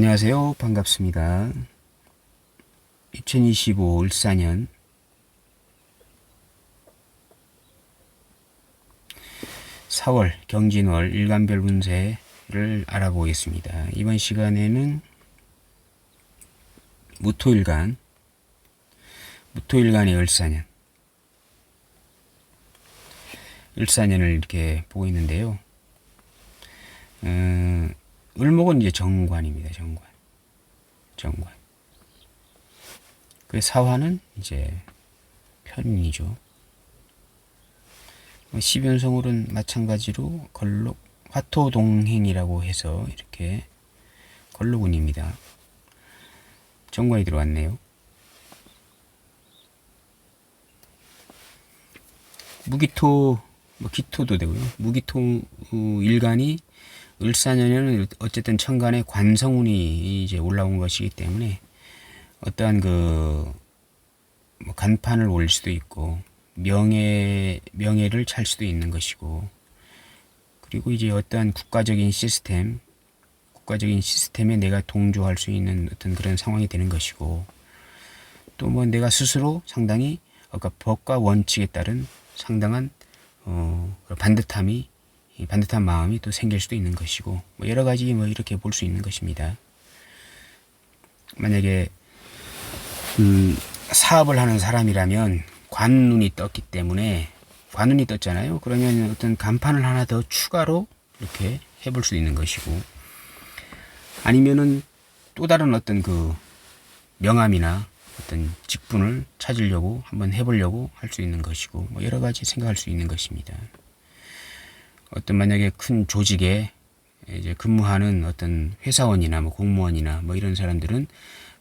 안녕하세요. 반갑습니다. 2025 을사년 4월 경진월 일간별 운세를 알아보겠습니다. 이번 시간에는 무토일간 무토일간의 을사년 을사년을 이렇게 보고 있는데요. 어, 을목은 이제 정관입니다. 정관. 정관. 그 사화는 이제 편이죠. 시변성울은 마찬가지로 걸록 화토동행이라고 해서 이렇게 걸록운입니다. 정관이 들어왔네요. 무기토, 뭐 기토도 되고요. 무기토 어, 일간이 을사년에는 어쨌든 천간에 관성운이 이제 올라온 것이기 때문에 어떠한 그뭐 간판을 올릴 수도 있고 명예 명예를 찰 수도 있는 것이고 그리고 이제 어떠한 국가적인 시스템 국가적인 시스템에 내가 동조할 수 있는 어떤 그런 상황이 되는 것이고 또 뭐 내가 스스로 상당히 아까 법과 원칙에 따른 상당한 어 반듯함이 이 반듯한 마음이 또 생길 수도 있는 것이고 뭐 여러 가지 뭐 이렇게 볼 수 있는 것입니다. 만약에 음, 사업을 하는 사람이라면 관눈이 떴기 때문에 관눈이 떴잖아요. 그러면 어떤 간판을 하나 더 추가로 이렇게 해볼 수 있는 것이고 아니면은 또 다른 어떤 그 명함이나 어떤 직분을 찾으려고 한번 해보려고 할 수 있는 것이고 뭐 여러 가지 생각할 수 있는 것입니다. 어떤 만약에 큰 조직에 이제 근무하는 어떤 회사원이나 뭐 공무원이나 뭐 이런 사람들은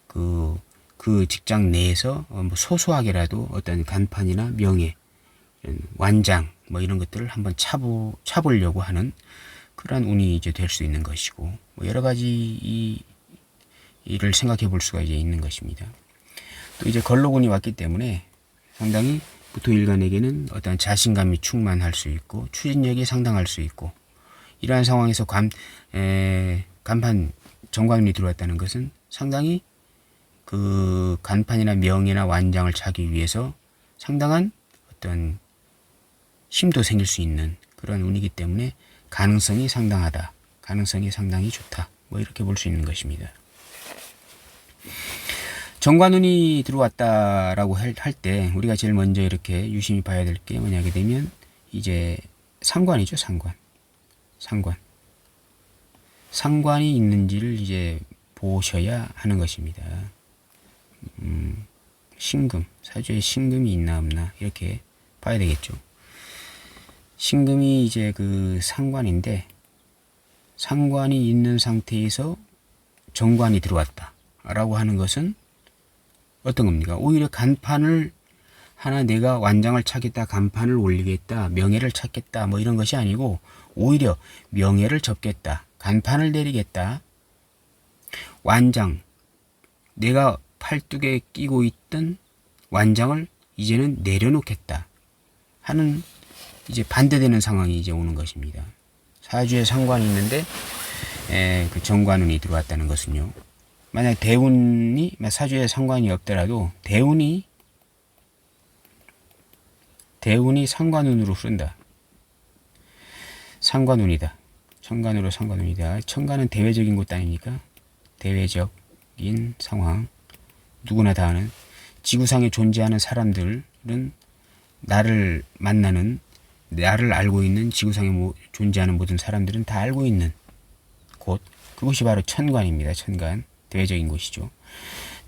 그, 그 직장 내에서 어, 뭐 소소하게라도 어떤 간판이나 명예, 완장 뭐 이런 것들을 한번 차보, 차보려고 하는 그러한 운이 이제 될 수 있는 것이고 뭐 여러 가지 이, 일을 생각해 볼 수가 이제 있는 것입니다. 또 이제 걸로운이 왔기 때문에 상당히 부토일간에게는 어떤 자신감이 충만할 수 있고 추진력이 상당할 수 있고 이러한 상황에서 간, 에, 간판 정관운이 들어왔다는 것은 상당히 그 간판이나 명예나 완장을 차기 위해서 상당한 어떤 힘도 생길 수 있는 그런 운이기 때문에 가능성이 상당하다. 가능성이 상당히 좋다. 뭐 이렇게 볼 수 있는 것입니다. 정관운이 들어왔다라고 할 때 우리가 제일 먼저 이렇게 유심히 봐야 될 게 뭐냐게 되면 이제 상관이죠 상관 상관 상관이 있는지를 이제 보셔야 하는 것입니다. 음, 신금 사주에 신금이 있나 없나 이렇게 봐야 되겠죠. 신금이 이제 그 상관인데 상관이 있는 상태에서 정관이 들어왔다라고 하는 것은 어떤 겁니까? 오히려 간판을 하나 내가 완장을 찾겠다, 간판을 올리겠다, 명예를 찾겠다, 뭐 이런 것이 아니고 오히려 명예를 접겠다, 간판을 내리겠다, 완장, 내가 팔뚝에 끼고 있던 완장을 이제는 내려놓겠다 하는 이제 반대되는 상황이 이제 오는 것입니다. 사주에 상관이 있는데 에, 그 정관운이 들어왔다는 것은요. 만약 대운이 사주에 상관이 없더라도 대운이 대운이 상관운으로 흐른다. 상관운이다. 천간으로 상관운이다. 천간은 대외적인 곳 아닙니까? 대외적인 상황. 누구나 다 아는 지구상에 존재하는 사람들은 나를 만나는 나를 알고 있는 지구상에 존재하는 모든 사람들은 다 알고 있는 곳 그곳이 바로 천관입니다. 천간. 대외적인 곳이죠.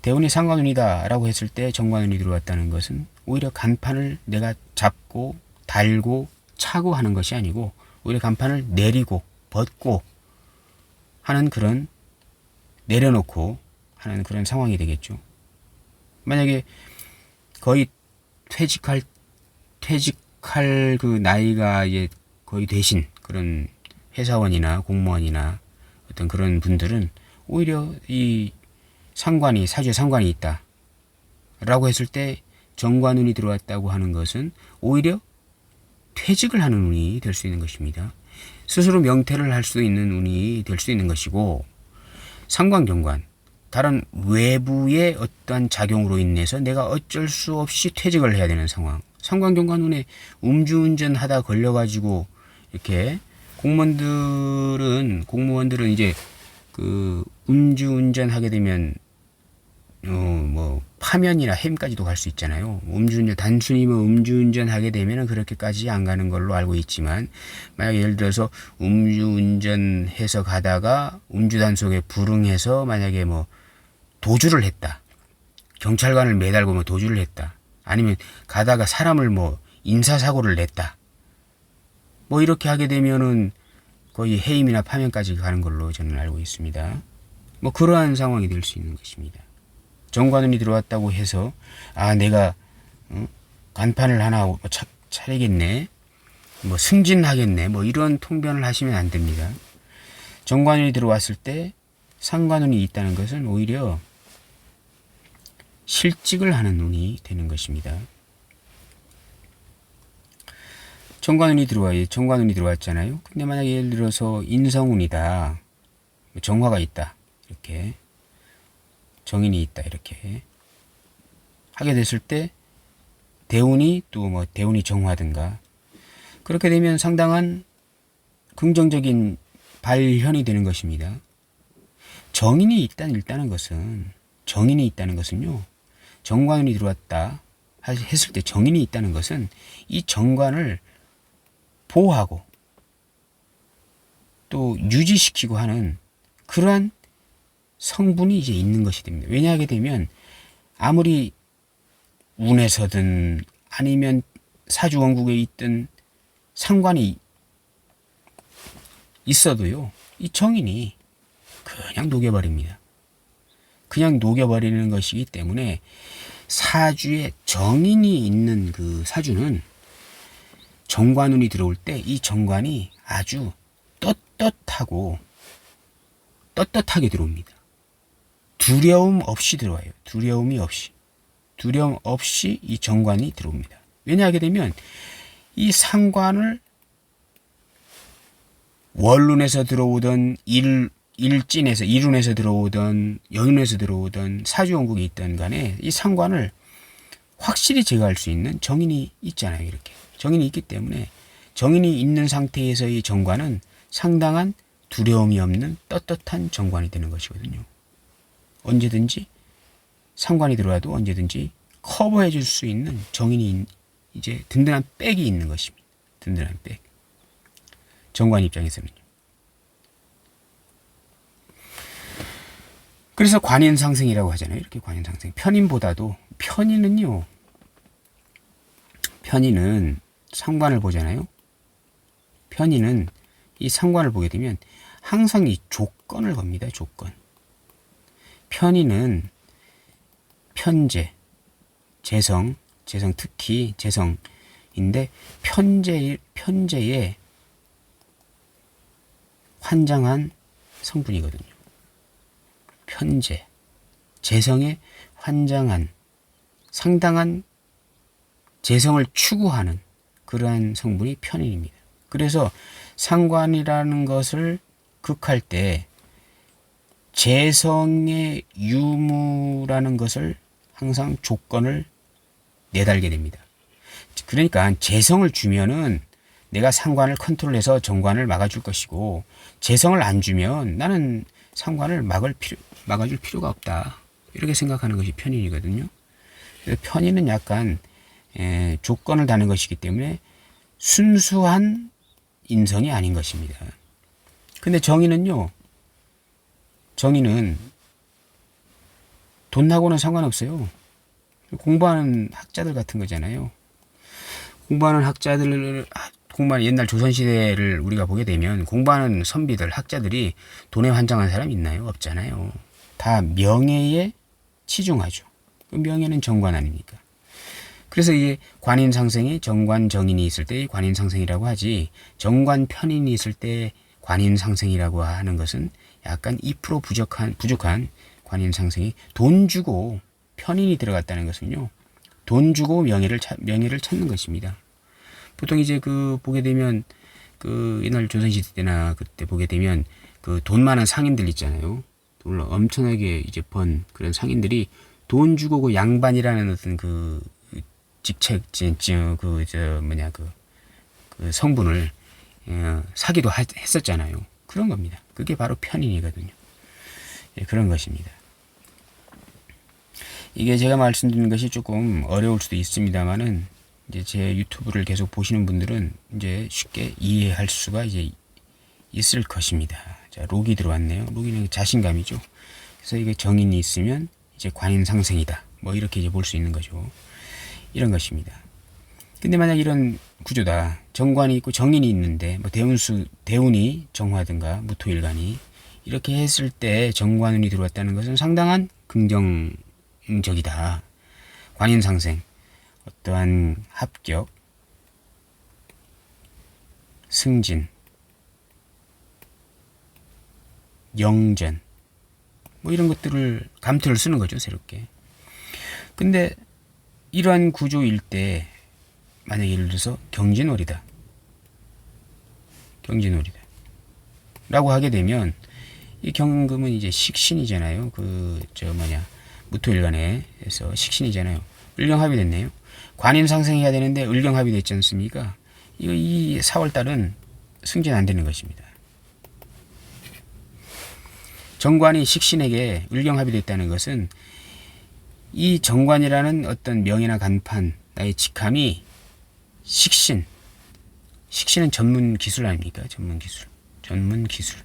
대운이 상관운이다라고 했을 때 정관운이 들어왔다는 것은 오히려 간판을 내가 잡고 달고 차고 하는 것이 아니고 오히려 간판을 내리고 벗고 하는 그런 내려놓고 하는 그런 상황이 되겠죠. 만약에 거의 퇴직할 퇴직할 그 나이가 이제 거의 되신 그런 회사원이나 공무원이나 어떤 그런 분들은 오히려 이 상관이 사주에 상관이 있다. 라고 했을 때 정관운이 들어왔다고 하는 것은 오히려 퇴직을 하는 운이 될 수 있는 것입니다. 스스로 명퇴를 할 수 있는 운이 될 수 있는 것이고 상관경관 다른 외부의 어떠한 작용으로 인해서 내가 어쩔 수 없이 퇴직을 해야 되는 상황. 상관경관 눈에 음주운전 하다 걸려가지고 이렇게 공무원들은 공무원들은 이제 그 음주운전 하게 되면 어뭐 파면이나 햄까지도 갈 수 있잖아요. 음주운전 단순히 뭐 음주운전 하게 되면은 그렇게까지 안 가는 걸로 알고 있지만 만약 예를 들어서 음주운전해서 가다가 음주 단속에 불응해서 만약에 뭐 도주를 했다. 경찰관을 매달고 뭐 도주를 했다. 아니면 가다가 사람을 뭐 인사사고를 냈다. 뭐 이렇게 하게 되면은 거의 해임이나 파면까지 가는 걸로 저는 알고 있습니다. 뭐 그러한 상황이 될 수 있는 것입니다. 정관운이 들어왔다고 해서 아 내가 어? 간판을 하나 뭐 차, 차리겠네, 뭐 승진하겠네, 뭐 이런 통변을 하시면 안 됩니다. 정관운이 들어왔을 때 상관운이 있다는 것은 오히려 실직을 하는 운이 되는 것입니다. 정관운이 들어와요. 정관운이 들어왔잖아요. 근데 만약 예를 들어서 인성운이다. 정화가 있다. 이렇게. 정인이 있다. 이렇게. 하게 됐을 때 대운이 또 뭐 대운이 정화든가 그렇게 되면 상당한 긍정적인 발현이 되는 것입니다. 정인이 있다 일단은 것은 정인이 있다는 것은요. 정관운이 들어왔다 했을 때 정인이 있다는 것은 이 정관을 보호하고 또 유지시키고 하는 그러한 성분이 이제 있는 것이 됩니다. 왜냐하게 되면 아무리 운에서든 아니면 사주원국에 있든 상관이 있어도요, 이 정인이 그냥 녹여버립니다. 그냥 녹여버리는 것이기 때문에 사주에 정인이 있는 그 사주는 정관운이 들어올 때 이 정관이 아주 떳떳하고 떳떳하게 들어옵니다. 두려움 없이 들어와요. 두려움이 없이. 두려움 없이 이 정관이 들어옵니다. 왜냐하게 되면 이 상관을 원룬에서 들어오던 일, 일진에서, 일운에서 들어오던, 여운에서 들어오던 사주원국이 있던 간에 이 상관을 확실히 제거할 수 있는 정인이 있잖아요. 이렇게. 정인이 있기 때문에 정인이 있는 상태에서의 정관은 상당한 두려움이 없는 떳떳한 정관이 되는 것이거든요. 언제든지 상관이 들어와도 언제든지 커버해 줄 수 있는 정인이 이제 든든한 백이 있는 것입니다. 든든한 백. 정관 입장에서는요. 그래서 관인 상승이라고 하잖아요. 이렇게 관인 상승. 편인보다도 편인은요. 편인은 상관을 보잖아요. 편인은 이 상관을 보게 되면 항상 이 조건을 겁니다. 조건. 편인은 편재, 재성, 재성 특히 재성인데 편재 편재에 환장한 성분이거든요. 편재, 재성에 환장한 상당한 재성을 추구하는 그러한 성분이 편인입니다. 그래서 상관이라는 것을 극할 때 재성의 유무라는 것을 항상 조건을 내달게 됩니다. 그러니까 재성을 주면은 내가 상관을 컨트롤해서 정관을 막아줄 것이고 재성을 안 주면 나는 상관을 막을 필요 막아줄 필요가 없다 이렇게 생각하는 것이 편인이거든요. 편인은 약간 에, 조건을 다는 것이기 때문에 순수한 인성이 아닌 것입니다. 근데 정의는요, 정의는 돈하고는 상관없어요. 공부하는 학자들 같은 거잖아요. 공부하는 학자들, 공부하는 옛날 조선시대를 우리가 보게 되면 공부하는 선비들, 학자들이 돈에 환장한 사람 있나요? 없잖아요. 다 명예에 치중하죠. 그 명예는 정관 아닙니까? 그래서 이게 관인 상생이 정관 정인이 있을 때 관인 상생이라고 하지 정관 편인이 있을 때 관인 상생이라고 하는 것은 약간 2% 부족한 부족한 관인 상생이 돈 주고 편인이 들어갔다는 것은요. 돈 주고 명예를 찾, 명예를 찾는 것입니다. 보통 이제 그 보게 되면 그 옛날 조선시대 때나 그때 보게 되면 그 돈 많은 상인들 있잖아요. 물론 엄청나게 이제 번 그런 상인들이 돈 주고 그 양반이라는 어떤 그 직책 그저 뭐냐 그, 그 성분을 어, 사기도 하, 했었잖아요. 그런 겁니다. 그게 바로 편인이거든요. 예, 그런 것입니다. 이게 제가 말씀드리는 것이 조금 어려울 수도 있습니다만은 이제 제 유튜브를 계속 보시는 분들은 이제 쉽게 이해할 수가 이제 있을 것입니다. 자, 록이 들어왔네요. 록이는 자신감이죠. 그래서 이게 정인이 있으면 이제 관인 상생이다. 뭐 이렇게 이제 볼 수 있는 거죠. 이런 것입니다. 근데 만약 이런 구조다. 정관이 있고 정인이 있는데 뭐 대운수 대운이 정화든가 무토일간이 이렇게 했을 때 정관운이 들어왔다는 것은 상당한 긍정적이다. 관인 상생, 어떠한 합격, 승진, 영전 뭐 이런 것들을 감투를 쓰는 거죠 새롭게. 근데 이러한 구조일 때 만약 예를 들어서 경진월이다. 경진월이다. 라고 하게 되면 이 경금은 이제 식신이잖아요. 그 저 뭐냐 무토일간에서 식신이잖아요. 을경합이 됐네요. 관인 상승해야 되는데 을경합이 됐지 않습니까? 이 4월 달은 승진 안 되는 것입니다. 정관이 식신에게 을경합이 됐다는 것은 이 정관이라는 어떤 명예나 간판, 나의 직함이 식신, 식신은 전문 기술 아닙니까? 전문 기술. 전문 기술.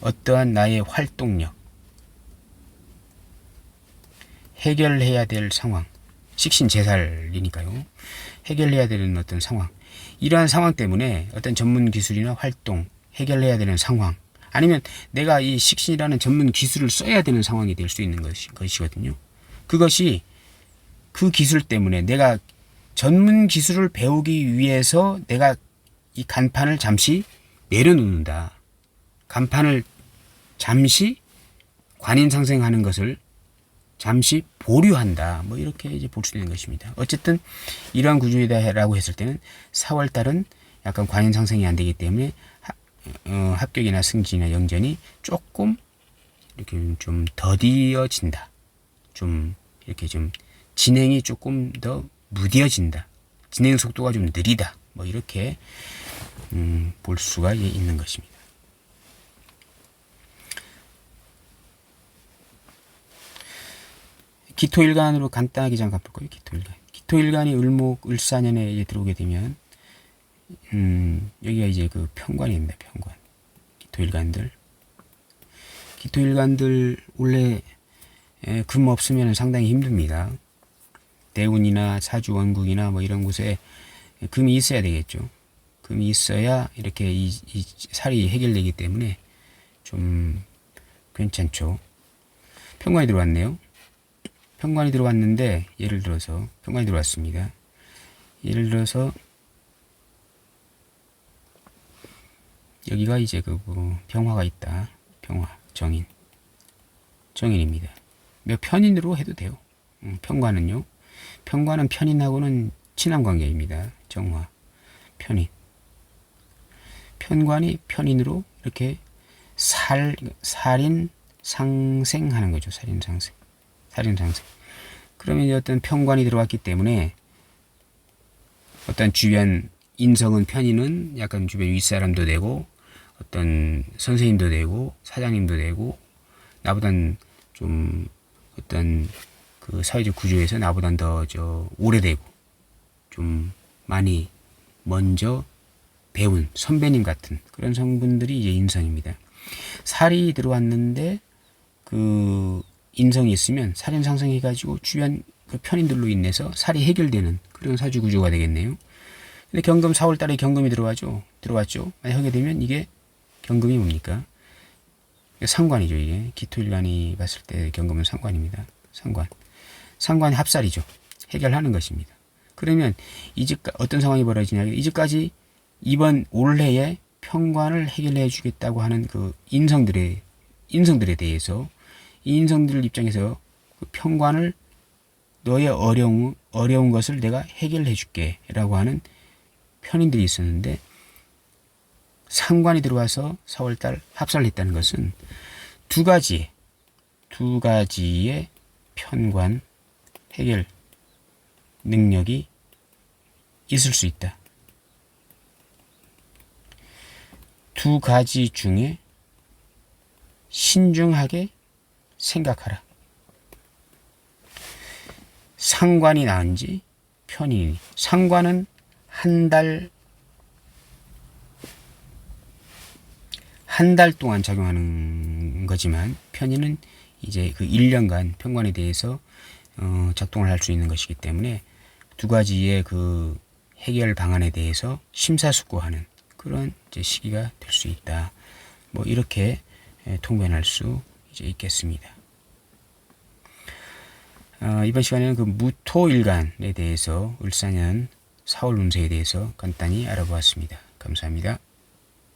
어떠한 나의 활동력, 해결해야 될 상황, 식신 제살이니까요. 해결해야 되는 어떤 상황. 이러한 상황 때문에 어떤 전문 기술이나 활동, 해결해야 되는 상황, 아니면 내가 이 식신이라는 전문 기술을 써야 되는 상황이 될 수 있는 것이, 것이거든요. 그것이 그 기술 때문에 내가 전문 기술을 배우기 위해서 내가 이 간판을 잠시 내려놓는다. 간판을 잠시 관인 상생하는 것을 잠시 보류한다. 뭐 이렇게 이제 볼 수 있는 것입니다. 어쨌든 이러한 구조이다라고 했을 때는 4월 달은 약간 관인 상생이 안 되기 때문에 어, 합격이나 승진이나 영전이 조금 이렇게 좀 더디어진다. 좀 이렇게 좀 진행이 조금 더 무뎌진다. 진행 속도가 좀 느리다. 뭐 이렇게 음, 볼 수가 있는 것입니다. 기토일간으로 간단하게 잠깐 볼 거예요. 기토일간. 기토일간이 을목, 을사년에 들어오게 되면 음, 여기가 이제 그 편관입니다. 편관. 기토일간들. 기토일간들 원래 예, 금 없으면 상당히 힘듭니다. 대운이나 사주 원국이나 뭐 이런 곳에 금이 있어야 되겠죠. 금이 있어야 이렇게 이, 이 살이 해결되기 때문에 좀 괜찮죠. 편관이 들어왔네요. 편관이 들어왔는데 예를 들어서 편관이 들어왔습니다. 예를 들어서 여기가 이제 그 평화가 있다. 평화, 정인. 정인입니다. 몇 편인으로 해도 돼요. 음, 평관은요. 평관은 편인하고는 친한 관계입니다. 정화, 편인. 편관이 편인으로 이렇게 살, 살인 상생하는 거죠. 살인 상생. 살인 상생. 그러면 어떤 편관이 들어왔기 때문에 어떤 주변 인성은 편인은 약간 주변 윗사람도 되고 어떤 선생님도 되고 사장님도 되고 나보단 좀 어떤 그 사회적 구조에서 나보단 더 저 오래되고 좀 많이 먼저 배운 선배님 같은 그런 성분들이 이제 인성입니다. 살이 들어왔는데 그 인성이 있으면 살인 상승해 가지고 주변 그 편인들로 인해서 살이 해결되는 그런 사주 구조가 되겠네요. 근데 경금 4월 달에 경금이 들어와죠. 들어왔죠. 만약 하게 되면 이게 경금이 뭡니까? 상관이죠, 이게. 기토일간이 봤을 때 경금은 상관입니다. 상관. 상관이 합살이죠. 해결하는 것입니다. 그러면 이집 어떤 상황이 벌어지냐? 이집까지 이번 올해에 평관을 해결해 주겠다고 하는 그 인성들의 인성들에 대해서 이 인성들 입장에서 그 평관을 너의 어려운 어려운 것을 내가 해결해 줄게라고 하는 편인들이 있었는데 상관이 들어와서 4월달 합살을 했다는 것은 두 가지, 두 가지의 편관 해결 능력이 있을 수 있다. 두 가지 중에 신중하게 생각하라. 상관이 나은지 편인이. 상관은 한 달, 한 달 동안 작용하는 거지만 편인은 이제 그 1년간 편관에 대해서 어, 작동을 할 수 있는 것이기 때문에 두 가지의 그 해결 방안에 대해서 심사숙고하는 그런 이제 시기가 될 수 있다. 뭐 이렇게 에, 통변할 수 이제 있겠습니다. 어, 이번 시간에는 그 무토일간에 대해서 을사년 사월 운세에 대해서 간단히 알아보았습니다. 감사합니다.